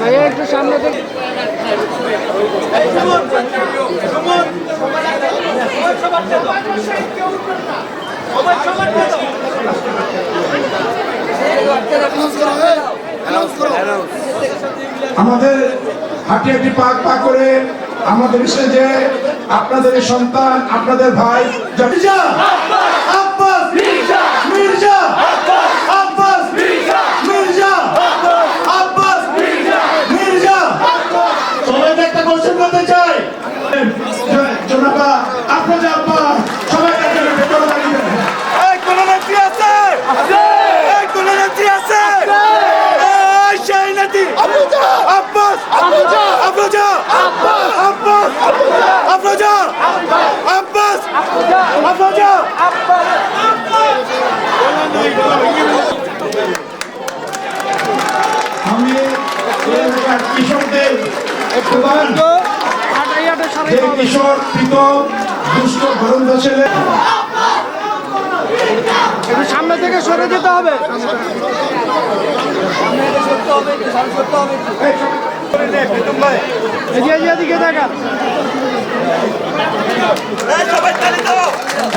ভাইয়া একটু সামনে আমাদের হাঁটি হাঁটি পাক পা করে আমাদের এসে যে আপনাদের সন্তান, আপনাদের ভাই মির্জা আব্বাস মির্জা আব্বাস মির্জা সবাইকে একটা কোশ্চেন করতে চাই। জনাবা আব্বা সবাই আমি কৃষকদের কিশোর প্রীতম দুষ্ট ঘরন্দ ছেলে সামনে থেকে সরে যেতে হবে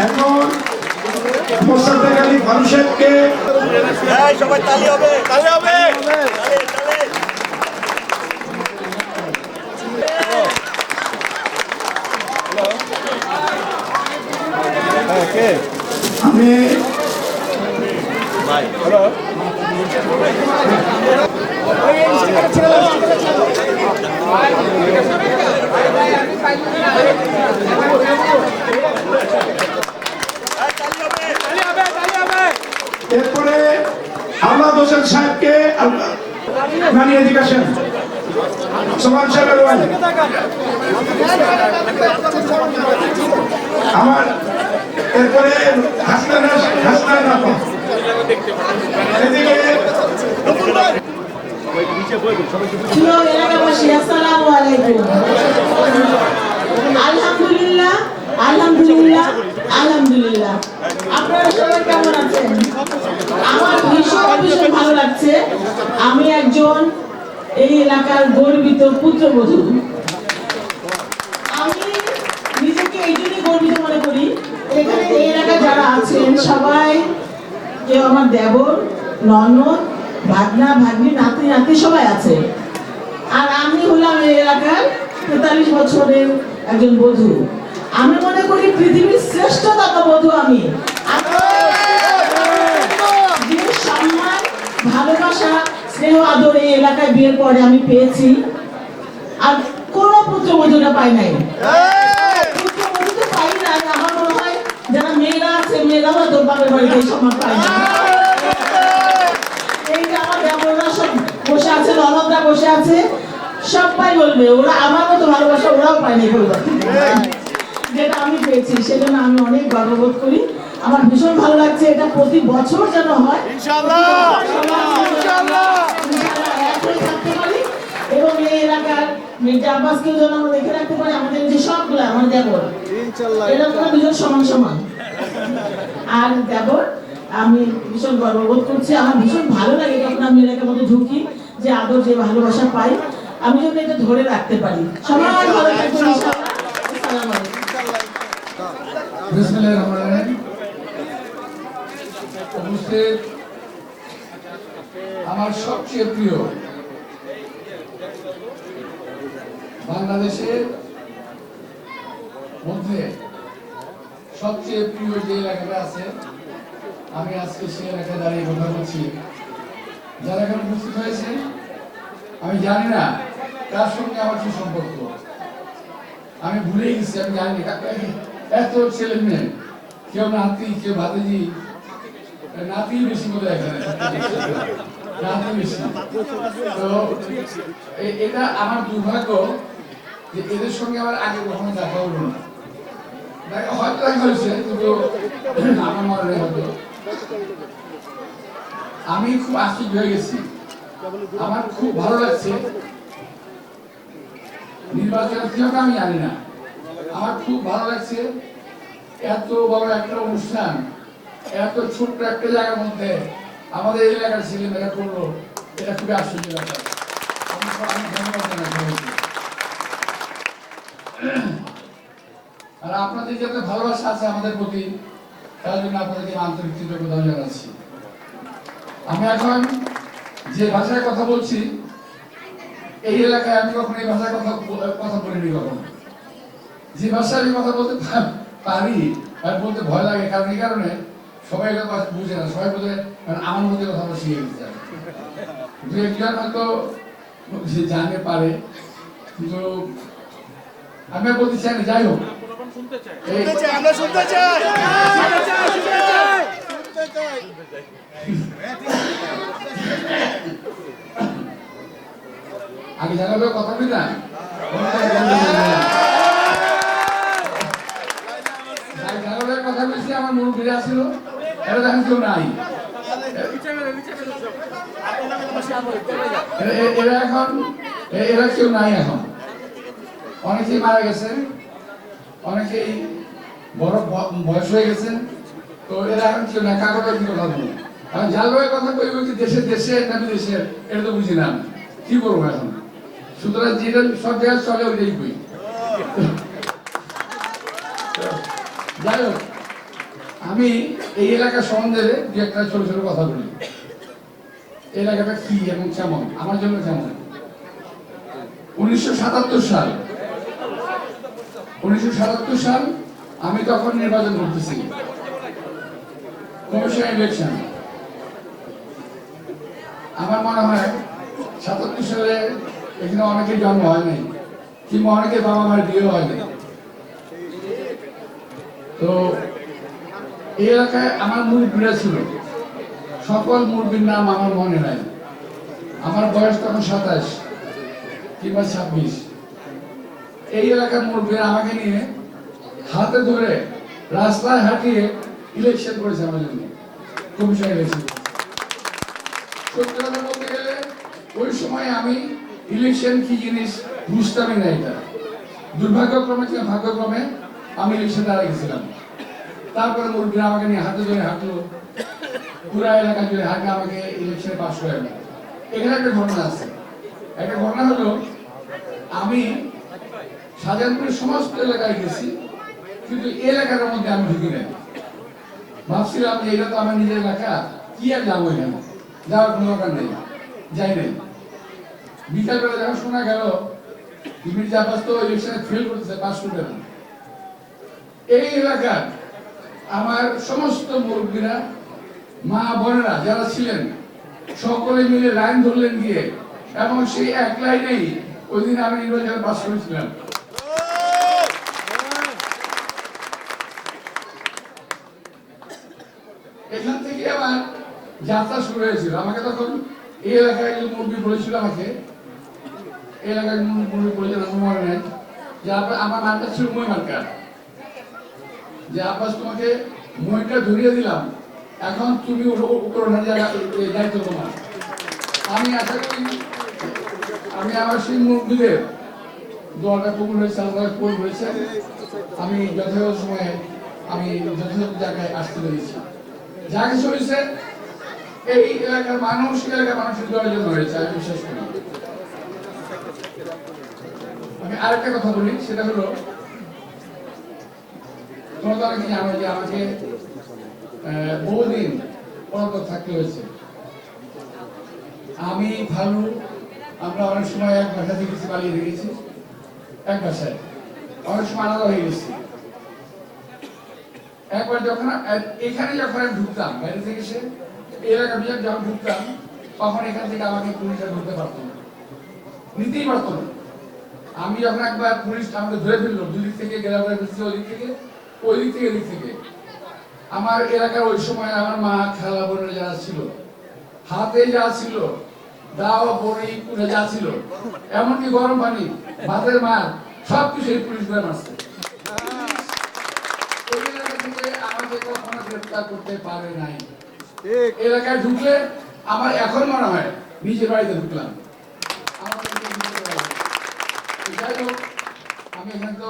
এখন মোসাদ্দেক আলী মানুষেরকে সবাই তালি হবে তালি হবে। আমি এরপরে আহ্লাদ হোসেন সাহেবকে এদিকে আসেন সোমান সাহেবের। আমার এরপরে আলহামদুলিল্লাহ আলহামদুলিল্লাহ কেমন আছেন? আমার ভীষণ ভালো লাগছে। আমি একজন এই এলাকার গর্বিত পুত্রবধূ আমি নিজেকে এই জন্যই গর্বিত মনে করি এখানে এই এলাকায় যারা আছেন সবাই কেউ আমার দেবর ননদ ভাগনা ভাগ্নি নাতি নাতি সবাই আছে। আর আমি হলাম এই এলাকার তেতাল্লিশ বছরের একজন বধূ। আমি মনে করি পৃথিবীর শ্রেষ্ঠতম বধূ আমি। সম্মান ভালোবাসা স্নেহ আদর এই এলাকায় বিয়ের পরে আমি পেয়েছি। আর কোনো পুত্রবধূরা পাই নাই। পুত্রবধূ তো পাই হয় যারা মেয়েরা আছে মেয়েরা হয়তো বাপের বাড়িতে সম্মান পায় না। এই যে আমার দেবররা সব বসে আছে ননদরা বসে আছে সবাই বলবে ওরা আমার মতো ভালোবাসা ওরাও পায়নি পরিবার যেটা আমি পেয়েছি সেজন্য আমি অনেক গর্ববোধ করি। আমার ভীষণ ভালো লাগছে এটা প্রতি বছর যেন হয়। ইনশাআল্লাহ! ইনশাআল্লাহ! এক থাকতে পারি এবং এই এলাকার মির্জা আব্বাসকেও যেন আমরা দেখে রাখতে পারি আমাদের যে সবগুলো আমার দেবর। এরা তোমরা দুজন সমান সমান। আর দেবর আমি ভীষণ গর্ববোধ করছি। আমার ভীষণ ভালো লাগে যখন আমি এলাকার মধ্যে ঢুকি যে আদর যে ভালোবাসা পাই। আমি যদি এটা ধরে রাখতে পারি। সবাই ভালো থাকবেন আমার সবচেয়ে প্রিয় বাংলাদেশের মধ্যে সবচেয়ে প্রিয় যে এলাকাটা আছে, আমি আজকে সেই এলাকায় দাঁড়িয়ে কথা বলছি। যারা এখানে উপস্থিত হয়েছে আমি জানি না তার সঙ্গে আমার কি সম্পর্ক। আমি ভুলেই গেছি, আমি জানি এত ছেলে মেয়ে, কেউ নাতি, কেউ ভাতিজি, নাতি বেশি বলে এখানে। নাতি বেশি। তো এটা আমার দুর্ভাগ্য যে এদের সঙ্গে আমার আগে কখনো দেখা হলো না। আমি খুব আশ্চর্য হয়ে গেছি। আমার খুব ভালো লাগছে। আমি জানি না। আমার খুব ভালো লাগছে এত বড় একটা অনুষ্ঠান, এত ছোট্ট একটা জায়গার মধ্যে আমাদের এলাকার ছেলেমেয়েরা করল। এটা খুবই আশ্চর্য ব্যাপার। আপনাদের যাতে ভালোবাসা আছে আমাদের প্রতি, তার জন্য আপনাদেরকে আন্তরিক কৃতজ্ঞতা জানাচ্ছি। আমি এখন যে ভাষায় কথা বলছি, এই এলাকায় আমি কখনো এই ভাষায় কথা কথা বলিনি কখনো। যে ভাষায় আমি কথা বলতে পারি আর বলতে ভয় লাগে, কারণ এই কারণে সবাই এটা কথা বুঝে না। সবাই মানে আমার মধ্যে কথা বলা শিখে গেছে। দু একজন হয়তো জানে, পারে, কিন্তু আমি বলতে চাই যাই হোক এই আমরা শুনতে চাই। আগে জানাবে কথা বলি না জানাবে কথা বলছি আমার মুরব্বীরা আসছিল এরা দেখেন কেউ নাই। এরা- এখন এরা কেউ নাই এখন। অনেকেই মারা গেছে। অনেকেই বড় বয়স হয়ে গেছে তো এরা এখন কেউ না কাগজ কি কথা বলব এখন জালবায় কথা কইব কি দেশে দেশে না বিদেশে, এটা তো বুঝি না। কি করব এখন? সুতরাং যেটা সব জায়গায় চলে, ওইটাই কই। যাই হোক, আমি এই এলাকার সম্বন্ধে দু একটা ছোট ছোট কথা বলি। এলাকাটা কি এবং কেমন? আমার জন্য কেমন? উনিশশো সাতাত্তর সাল। উনিশশো সাতাত্তর সাল আমি তখন নির্বাচন করতেছি। ইলেকশন আমার মনে হয় সাতাত্তর সালে এখানে অনেকের জন্ম হয় নাই, কিংবা অনেকের বাবা মায়ের বিয়ে হয় নাই। তো এই এলাকায় আমার মুরব্বীরা ছিল। সকল মুরব্বীর নাম আমার মনে নাই। আমার বয়স তখন সাতাশ, কিংবা ছাব্বিশ। এই এলাকার মুরব্বীরা আমাকে নিয়ে হাতে ধরে রাস্তায় হাঁটিয়ে ইলেকশন করেছে আমার জন্য কমিশন ইলেকশন সত্যি কথা বলতে গেলে, ওই সময় আমি ইলেকশন কি জিনিস বুঝতামই না এটা। দুর্ভাগ্যক্রমে কিংবা ভাগ্যক্রমে আমি ইলেকশন দাঁড়িয়ে গেছিলাম। তারপরে মুরব্বীরা আমাকে নিয়ে হাতে ধরে হাঁটলো। পুরা এলাকা জুড়ে হাঁটে আমাকে ইলেকশনে পাশ আনলো। এখানে একটা ঘটনা আছে। একটা ঘটনা হলো, আমি শাহজাহানপুরের সমস্ত এলাকায় গেছি, কিন্তু এলাকার মধ্যে আমি ঢুকি নাই। ভাবছিলাম যে এটা তো আমার নিজের এলাকা, কি আর যাব এখানে? যাওয়ার কোনো দরকার নেই, যাই নাই। বিকালবেলা যখন শোনা গেল মির্জা আব্বাস তো ইলেকশনে ফেল করতেছে পাস করতে না। এই এলাকার আমার সমস্ত মুরব্বীরা, মা বোনেরা যারা ছিলেন, সকলে মিলে লাইন ধরলেন গিয়ে, এবং সেই এক লাইনেই ওই দিন আমি নির্বাচনে পাস করেছিলাম। এখান থেকে আমার যাত্রা শুরু হয়েছিল। আমাকে তখন এই এলাকায় একজন মুরব্বী বলেছিল আমাকে। এলাকায় মুরব্বী বলেছিল আমার নেই। যে আমার নামটা ছিল মই যে আব্বাস তোমাকে মইটা ধরিয়ে দিলাম। এখন তুমি জায়গা দায়িত্ব তোমার। আমি আশা করি, আমি আমার সেই মুরব্বীদের দোয়াটা কবুল হয়েছে আল্লাহ কবুল হয়েছে। আমি যথাযথ সময়ে, আমি যথাযথ জায়গায় আসতে পেরেছি। যা কিছু হয়েছে এই এলাকার মানুষ, এলাকার মানুষের আমি বিশ্বাস করি। আমি আরেকটা কথা বলি, সেটা হলো, তোমরা তো জানো যে আমাকে বহুদিন থাকতে হয়েছে। আমি ভালু, আমরা অনেক সময় এক ভাষা দেখেছি পালিয়ে দেখেছি এক ভাষায় অনেক সময় আলাদা হয়ে গেছি। একবার যখন এখানে যখন আমি ঢুকতাম বাইরে থেকে এলাকা যখন ঢুকতাম, তখন এখান থেকে আমাকে ধরতে পারতো না। নিতেই পারতো না। আমি যখন একবার পুলিশ আমাকে ধরে ফেলল দুদিক থেকে ফেলছে ওই দিক থেকে দিক থেকে থেকে। আমার এলাকার ওই সময় আমার মা, খালা বোনের যারা ছিল, হাতে যা ছিল, দাও, বড়ি যা ছিল, এমনকি গরম পানি, ভাতের মার সব কিছু এই পুলিশ ধরে মারছে ওই এলাকা থেকে আমাকে গ্রেফতার করতে পারে নাই। এলাকায় ঢুকলে আমার এখন মনে হয় নিজের বাড়িতে ঢুকলাম। যাই হোক আমি এখানে তো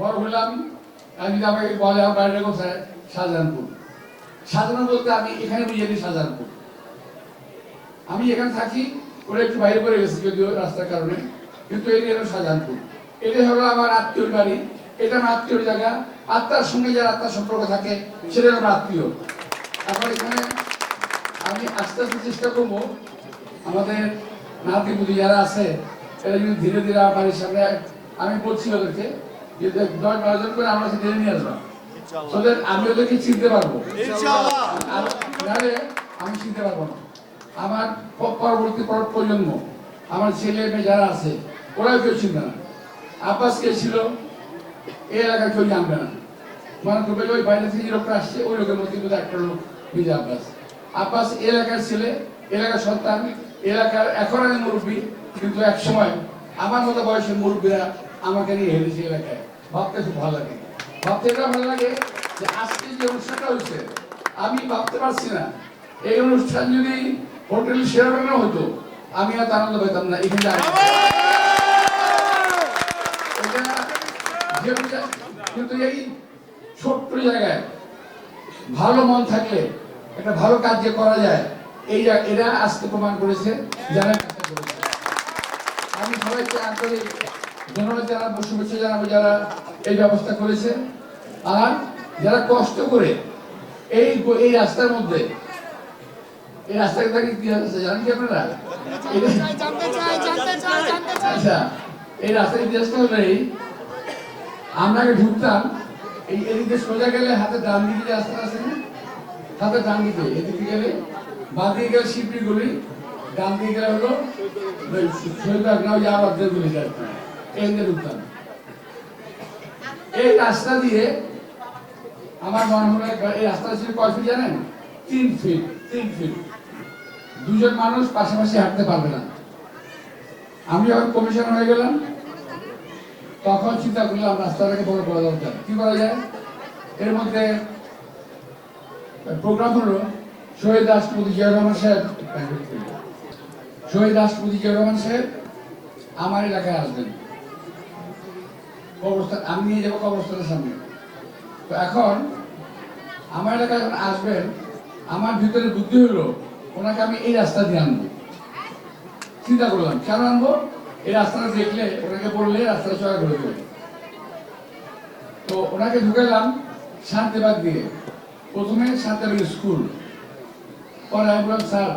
বড় হলাম। আমি আমাকে বলে আমার বাড়িটা কোথায়? শাহজাহানপুর। বলতে আমি এখানে বুঝিয়ে দিই সাজানপুর আমি এখানে থাকি ওরা একটু বাইরে পড়ে গেছে যদিও রাস্তার কারণে। কিন্তু এই হলো শাহজাহানপুর। এটা হলো আমার আত্মীয়র বাড়ি। এটা আমার আত্মীয়র জায়গা। আত্মার সঙ্গে যার আত্মার সম্পর্ক থাকে সেটা আমার আত্মীয়। এখন এখানে আমি আস্তে আস্তে চেষ্টা করব আমাদের নাতি বুদ্ধি যারা আছে এরা যদি ধীরে ধীরে আমার বাড়ির সামনে আমি বলছি ওদেরকে যে দশ বারো জন করে আমরা ধীরে নিয়ে আসব। ওদের আমি ওদেরকে চিনতে পারব। নাহলে আমি চিনতে পারব না। আমার পরবর্তী পর- প্রজন্ম আমার ছেলে মেয়ে যারা আছে ওরাও কেউ চিনবে না। আব্বাস কে ছিল এই এলাকার কেউ জানবে না। ওই বাইরে থেকে লোকটা আসছে ওই লোকের মধ্যে কিন্তু একটা লোক মির্জা আব্বাস। আব্বাস এলাকার ছেলে এলাকার সন্তান এলাকার এখন আমি মুরব্বী কিন্তু এক সময় আমার মতো বয়সের মুরব্বীরা আমাকে নিয়ে হেরেছে এলাকায়। ভাবতে খুব ভালো লাগে। ভাবতে এটা ভালো লাগে যে আজকে যে অনুষ্ঠানটা হচ্ছে আমি ভাবতে পারছি না। এই অনুষ্ঠান যদি হোটেল শেয়ার হতো আমি আর আনন্দ পেতাম না। এখানে কিন্তু এই ছোট্ট জায়গায়। ভালো মন থাকলে একটা ভালো কাজ যে করা যায় এই এরা আজকে প্রমাণ করেছে যারা করেছে। আমি সবাইকে আন্তরিক ধন্যবাদ জানাব শুভেচ্ছা জানাব যারা এই ব্যবস্থা করেছে। আর যারা কষ্ট করে এই এই রাস্তার মধ্যে এই রাস্তাটা কি ইতিহাস আছে জানেন কি আপনারা? আচ্ছা এই রাস্তার ইতিহাসটা হলো এই আমরা ঢুকতাম এই এদিকে সোজা গেলে হাতে ডান দিকে যে রাস্তা না হাতে ডান দিকে এদিকে গেলে দিকে গেলে ডান দিকে গেলে হলো নাও যায়। দিয়ে এই রাস্তা দিয়ে আমার মনে হলো এই রাস্তা ছিল কয় ফিট জানেন? তিন ফিট তিন ফিট দুজন মানুষ পাশাপাশি হাঁটতে পারবে না। আমি যখন কমিশন হয়ে গেলাম তখন চিন্তা করলাম রাস্তাটাকে বড় করা দরকার। কি করা যায়? এর মধ্যে প্রোগ্রাম হলো শহীদ রাষ্ট্রপতি জিয়া রহমান সাহেব শহীদ রাষ্ট্রপতি জিয়া রহমান সাহেব আমার এলাকায় আসবেন। কবরস্থান, আমি নিয়ে যাব কবরস্থানের সামনে। তো এখন আমার এলাকায় যখন আসবেন, আমার ভিতরে বুদ্ধি হলো, ওনাকে আমি এই রাস্তা দিয়ে আনব। চিন্তা করলাম, কেন আনব? এই রাস্তাটা দেখলে ওনাকে বললে করে দেবে। তো ওনাকে ঢুকালাম শান্তিবাগ দিয়ে। প্রথমে শান্তিবাগ স্কুল। পরে আমি বললাম, স্যার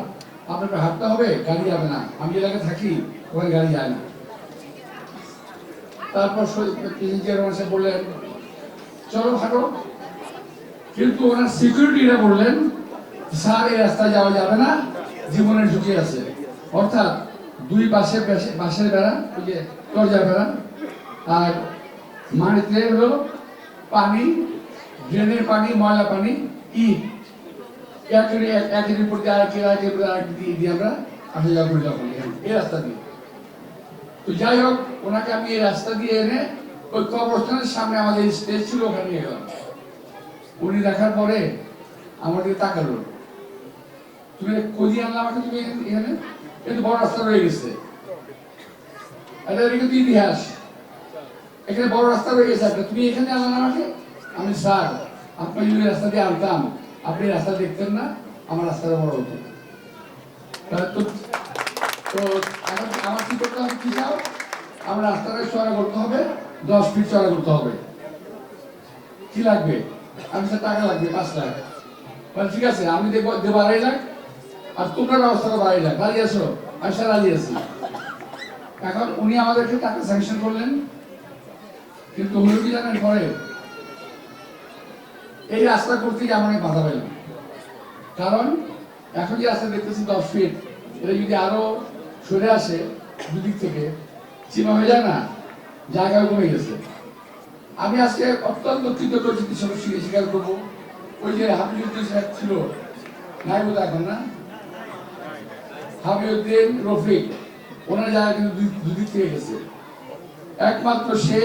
হাঁটতে হবে, গাড়ি যাবে না। আমি এলাকায় থাকি, ওখানে গাড়ি যায় না। তারপর বললেন, চলো হাঁটো। কিন্তু ওনার সিকিউরিটিরা বললেন, স্যার, এই রাস্তায় যাওয়া যাবে না জীবনের ঝুঁকি আছে। অর্থাৎ দুই পাশে বাঁশে- বাঁশের বেড়া ওই যে দরজার বেড়া। আর মাটিতে হলো পানি ড্রেনের পানি ময়লা পানি ইট। একের এক- একের দিয়ে আরেকের আরেকের উপর আরেক দিয়ে দিয়ে আমরা আসা যাওয়া করি এখানে, এই রাস্তা দিয়ে। তো যাই হোক ওনাকে আমি এই রাস্তা দিয়ে এনে ওই কবরস্থানের সামনে আমাদের স্টেজ ছিল ওখানে গেলাম। উনি দেখার পরে আমার দিকে তাকালো। তুমি কদি আনলে আমাকে তুমি এখানে? কিন্তু বড় রাস্তা রয়ে গেছে। এটা কিন্তু ইতিহাস। এখানে বড় রাস্তা রয়ে গেছে। একটা তুমি এখানে আনলেন আমাকে? আমি স্যার, আপনি যদি রাস্তা দিয়ে আনতাম, আপনি রাস্তা দেখতেন না, আমার রাস্তাটা বড় হতো। তো তো আমার কি করতে হবে? কি চাও? আমার রাস্তাটা চড়া করতে হবে, দশ ফিট চড়া করতে হবে। কি লাগবে? আমি স্যার টাকা লাগবে, পাঁচ লাখ। ঠিক আছে, আমি দেবো দেবো আড়াই লাখ। আর তোমরা ব্যবস্থা লাখ রাজি আছো। এখন উনি আমাদেরকে টাকা স্যাংশন করলেন, কিন্তু কি জানেন পরে? এই রাস্তা করতে গিয়ে আমার বাধা পেলাম কারণ এখন যে রাস্তা দেখতেছি দশ ফিট এটা যদি আরও সরে আসে দুদিক থেকে, সীমা হয়ে যায় না জায়গা কমে গেছে। আমি আজকে অত্যন্ত কৃতজ্ঞ সদস্য স্বীকার করব। ওই যে হাবিবুদ্দিন সাহেব ছিল, নাই বোধ এখন না? হাবিবুদ্দিন রফিক, ওনার জায়গা কিন্তু দুদিক থেকে গেছে। একমাত্র সে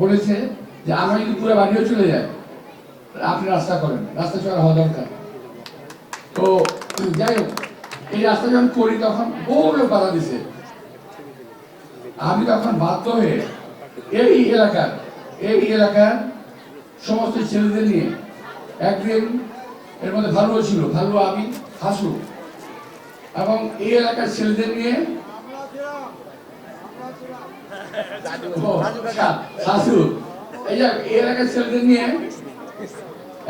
বলেছে যে আমরা যদি পুরো বাড়িও চলে যায় আপনি রাস্তা করেন, রাস্তা চড়া হওয়া দরকার। তো যাই হোক, এই রাস্তা যখন করি তখন বহু লোক বাধা দিছে। আমি তখন বাধ্য হয়ে এই এলাকার এই এলাকার সমস্ত ছেলেদের নিয়ে একদিন এর মধ্যে ভালো ছিল ভালো আমি হাসু। এবং এই এলাকার ছেলেদের নিয়ে শাশু এই যে এই এলাকার ছেলেদের নিয়ে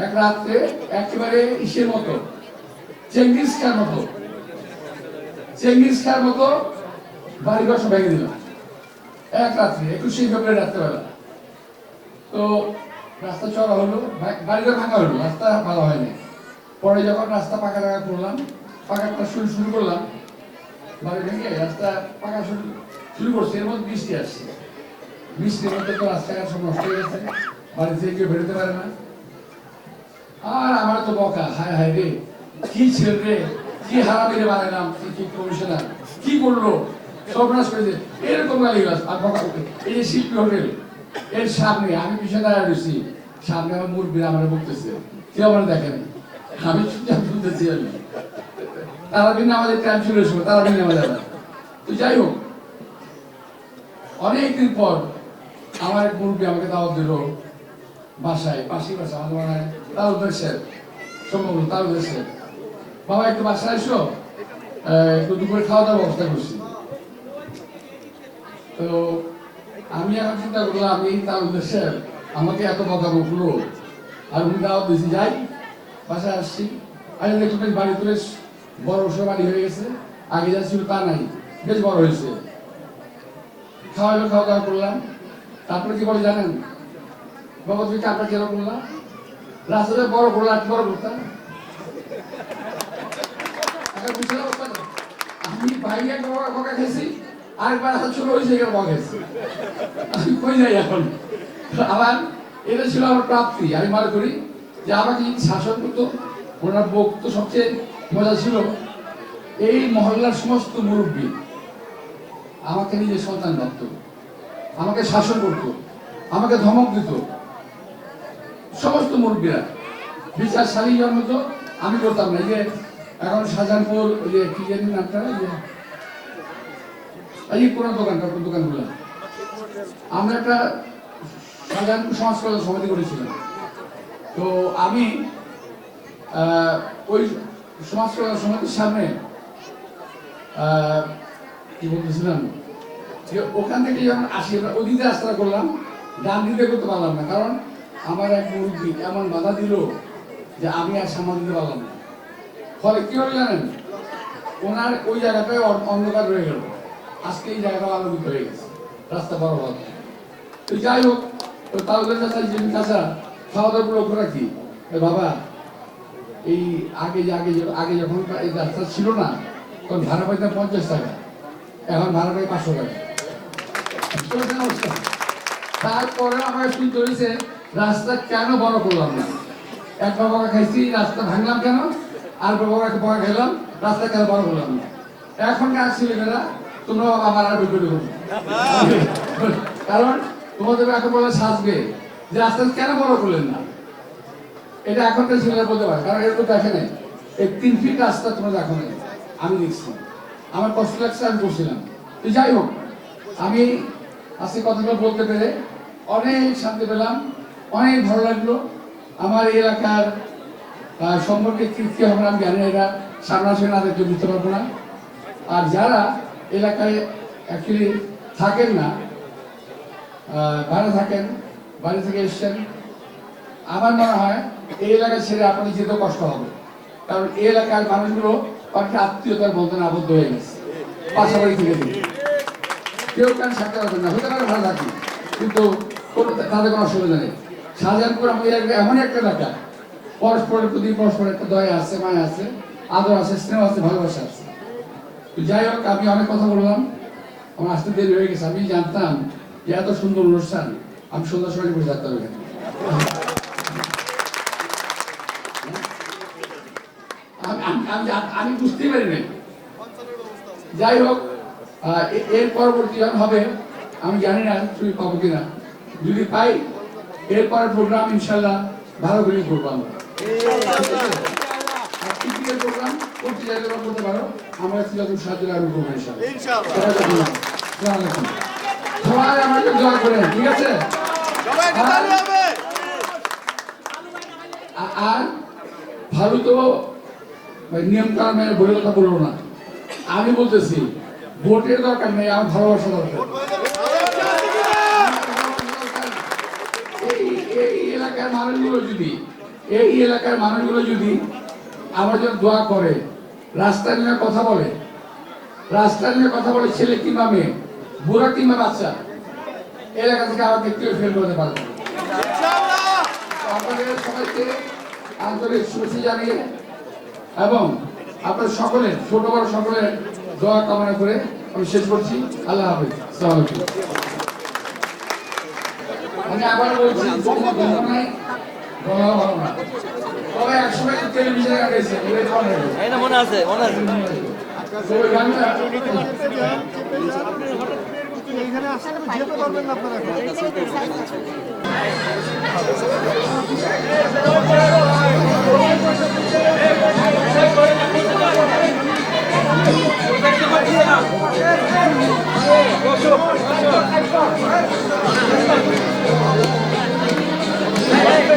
এক রাত্রে একেবারে ইসের মতো, চেঙ্গিস খার মতো, চেঙ্গিস খার মতো বাড়ি ঘর সব ভেঙে দিলাম এক রাত্রে, একুশে ফেব্রুয়ারি রাত্রেবেলা। তো রাস্তা চড়া হলো বাড়িঘর ভাঙা হলো, রাস্তা ভালো হয়নি। পরে যখন রাস্তা পাকা টাকা করলাম পাকাটা শুরু শুরু করলাম। বাড়ি ভেঙে রাস্তা পাকা শুরু শুরু এর মধ্যে বৃষ্টি আসছে। বৃষ্টির মধ্যে তো রাস্তাঘাট সব নষ্ট হয়ে গেছে, বাড়ি থেকে কেউ বেরোতে পারে না। আর আমার তো বকা, হায় হায় রে, কি রে, কি কি কমিশনার, কি করল? সর্বনাশ করেছে। এরকম গালি গাছ আর বকা। এই যে শিল্পী হোটেল, এর সামনে আমি পিছনে দাঁড়িয়ে রয়েছি। সামনে আমার মুরব্বী আমার বলতেছে কেউ আমার দেখেন আমি শুনতেছি আমি। তারা দিন আমাদের টাইম ছিল এসব তারা দিন আমাদের তো যাই হোক, অনেকদিন পর আমার এক মুরব্বী আমাকে দাওয়াত দিল বাসায় পাশি বাসা আমার মনে উদ্দেশ্যে সম্ভবত উদ্দেশ্যে বাবা, একটু বাসায় এসো একটু দুপুরে খাওয়া দাওয়ার ব্যবস্থা করছি। তো আমি এখন চিন্তা করলাম আমি তার উদ্দেশ্যে আমাকে এত কথা বলল আর উনি দাওয়াত দিয়েছি, যাই, বাসায় আসছি। দেখুন বেশ বাড়ি তো বেশ বড় বাড়ি হয়ে গেছে, আগে যা ছিল তা নাই, বেশ বড় হয়েছে। খাওয়া দাওয়া খাওয়া দাওয়া করলাম। তারপরে কি বলে জানেন? বাবা তুমি কাপড় কেন করলাম? রাস্তাতে বড় করল আর কি বড় করতাম। এখন আমি বাইরে বকা খেয়েছি, আরেকবার হাত ছোট হয়েছে, এখানে বকা খেয়েছি। আমি কই যাই এখন? আবার এটা ছিল আমার প্রাপ্তি। আমি মনে করি যে আমাকে শাসন করতো, ওনার বক্তব্য সবচেয়ে মজা ছিল? এই মহল্লার সমস্ত মুরব্বী আমাকে নিজের সন্তান ভাবত, আমাকে শাসন করত, আমাকে ধমক দিত। সমস্ত মুরব্বীরা, বিচার শালী জন্মত আমি করতাম না। যে এখন শাহজাহানপুর ওই যে কি জানি যে এই পুরো দোকানটা দোকানগুলো। আমরা একটা সমাজ কল্যাণ সমিতি করেছিলাম তো আমি ওই সমাজ কল্যাণ সমিতির সামনে কি বলতেছিলাম? যে ওখান থেকে যখন আসি, আমরা ওদিকে রাস্তা করলাম, ডান দিতে করতে পারলাম না, কারণ আমার এক মুরব্বী এমন বাধা দিল যে আমি আর সামাল দিতে পারলাম না। ফলে কি হলো জানেন? ওনার ওই জায়গাটায় অন্ধকার রয়ে গেল। আজকে এই জায়গাটা আলোকিত হয়ে গেছে, রাস্তা বড় তো যাই হোক, তো তাহলে চাচা জিম চাচা খাওয়া দাওয়া লক্ষ্য রাখি। বাবা এই আগে যে আগে আগে যখন এই রাস্তা ছিল না তখন ভাড়া পাইতাম পঞ্চাশ টাকা। এখন ভাড়া পাই পাঁচশো টাকা? তারপরে আমার শুনতে হয়েছে রাস্তা কেন বড় করলাম না? এক বাবা খাইছি রাস্তা ভাঙলাম কেন? আর বাবা বকা খেলাম রাস্তা কেন বড় করলাম না? এখনকার ছেলেমেয়েরা? তোমরা আমার আর বিপরীত করবে কারণ তোমাদের এখন বলে সাজবে যে রাস্তা কেন বড় করলেন না? এটা এখনকার ছেলেরা বলতে পারে, কারণ এর তো দেখে নাই। এই তিন ফিট রাস্তা তোমরা দেখো নাই, আমি দেখছি। আমার কষ্ট লাগছে, আমি করছিলাম তো যাই হোক, আমি আজকে কথাগুলো বলতে পেরে অনেক শান্তি পেলাম, অনেক ভালো লাগল। আমার এলাকার সম্পর্কে কি হবে আমি জানি এটা সামনাসামনি না দেখলে বুঝতে পারব না। আর যারা এলাকায় অ্যাকচুয়ালি থাকেন না ভাড়া থাকেন, বাড়ি থেকে এসছেন, আমার মনে হয় এই এলাকা ছেড়ে আপনাদের যেতে কষ্ট হবে। কারণ এই এলাকার মানুষগুলো আত্মীয়তার বন্ধনে আবদ্ধ হয়ে গেছে। পাশাপাশি থেকে কেউ থাকতে পারবেন না। হতে পারে ভালো থাকি কিন্তু কোনো তাদের কোনো অসুবিধা নেই। শাহজাহানপুর আমাদের এমন একটা এলাকা। পরস্পরের প্রতি পরস্পরের একটা দয়া আছে, মায়া আছে, আদর আছে, স্নেহ আছে, ভালোবাসা আছে। যাই হোক, আমি অনেক কথা বললাম। আমার আসতে দেরি হয়ে গেছে। আমি জানতাম যে এত সুন্দর অনুষ্ঠান। আমি সন্ধ্যার সময় বসে থাকতে হবে আমি- বুঝতেই পারি নাই। যাই হোক এর পরবর্তী যখন হবে আমি জানি না তুমি পাবো কিনা। যদি পাই এরপরে প্রোগ্রাম ইনশাল্লাহ ভালো করে করব আমরা। প্রোগ্রাম করতে চাইলে তোমরা করতে পারো। আমরা যত সাহায্য লাগে করব সবাই যখন আসসালামু আলাইকুম। সবাই আমাকে দোয়া করেন ঠিক আছে? সবাই একটু তালি হবে আ- আর ভালো তো নিয়ম কানুন মেনে ভোটের কথা বলব না। আমি বলতেছি ভোটের দরকার নেই আমার ভালোবাসা দরকার। এই- এই এলাকার মানুষগুলো যদি এই এলাকার মানুষগুলো যদি আমার জন্য দোয়া করে রাস্তা নিয়ে কথা বলে রাস্তা নিয়ে কথা বলে ছেলে কিংবা মেয়ে বুড়া কিংবা বাচ্চা এলাকা থেকে আমাকে কেউ ফেল করতে পারবে। আপনাদের সবাইকে আন্তরিক শুভেচ্ছা জানিয়ে এবং আপনার সকলের ছোট বড় সকলের দোয়া কামনা করে আমি শেষ করছি। আল্লাহ হাফিজ। আমি আবার বলছি তবে একসময় টেলিভিশনে গেছে এগুলো তো অনেক এই না মনে আছে মনে আছে। তবে গানটা